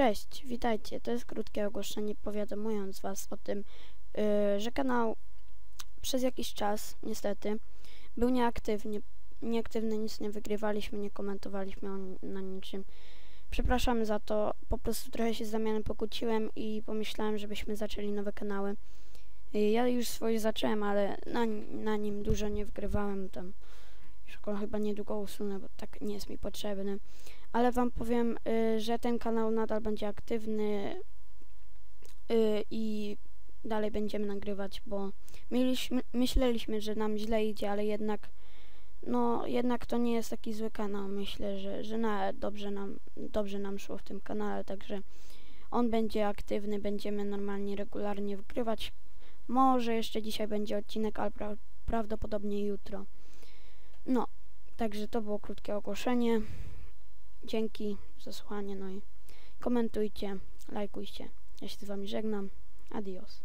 Cześć, witajcie. To jest krótkie ogłoszenie powiadomując Was o tym, yy, że kanał przez jakiś czas, niestety, był nieaktywny. Nieaktywny, nic nie wygrywaliśmy, nie komentowaliśmy na niczym. Przepraszamy za to, po prostu trochę się z Damianem pokłóciłem i pomyślałem, żebyśmy zaczęli nowe kanały. Yy, ja już swoje zacząłem, ale na, na nim dużo nie wygrywałem tam. Go chyba niedługo usunę, bo tak nie jest mi potrzebny ale wam powiem, y, że ten kanał nadal będzie aktywny y, i dalej będziemy nagrywać, bo mieliśmy, myśleliśmy, że nam źle idzie, ale jednak no jednak to nie jest taki zły kanał. Myślę, że, że na, dobrze, nam, dobrze nam szło w tym kanale, także on będzie aktywny, będziemy normalnie, regularnie wygrywać. Może jeszcze dzisiaj będzie odcinek, ale pra prawdopodobnie jutro. No, także to było krótkie ogłoszenie. Dzięki za słuchanie, no i komentujcie, lajkujcie. Ja się z wami żegnam. Adios.